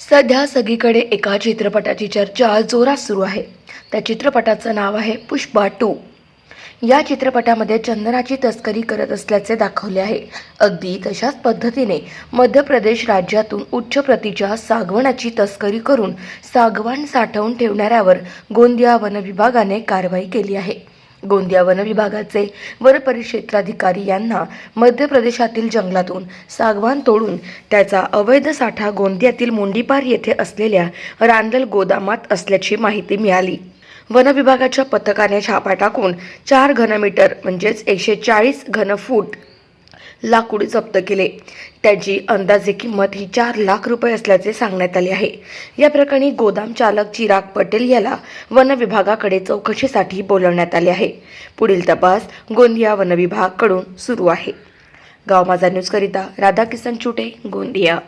सध्या सगळीकडे एका चित्रपटाची चर्चा जोरात सुरू आहे. त्या चित्रपटाचं नाव आहे पुष्पा टू. या चित्रपटामध्ये चंदनाची तस्करी करत असल्याचे दाखवले आहे. अगदी तशाच पद्धतीने मध्य प्रदेश राज्यातून उच्च प्रतीच्या सागवणाची तस्करी करून सागवान साठवून ठेवणाऱ्यावर गोंदिया वनविभागाने कारवाई केली आहे. गोंदिया वन विभागाचे वनपरिक्षेत्राधिकारी यांना मध्य प्रदेशातील जंगलातून सागवान तोडून त्याचा अवैध साठा गोंदियातील मुंडीपार येथे असलेल्या रांदल गोदामात असल्याची माहिती मिळाली. वन विभागाच्या पथकाने छापा टाकून चार घनमीटर म्हणजेच एकशे चाळीस घनफूट लाकूड जप्त केले. त्याची अंदाजे किंमत ही चार लाख रुपये असल्याचे सांगण्यात आले आहे. या प्रकरणी गोदाम चालक चिराग पटेल याला वन विभागाकडे चौकशीसाठी बोलवण्यात आले आहे. पुढील तपास गोंदिया वन विभागाकडून सुरू आहे. गाव माझा न्यूजकरिता राधाकिसन चुटे गोंदिया.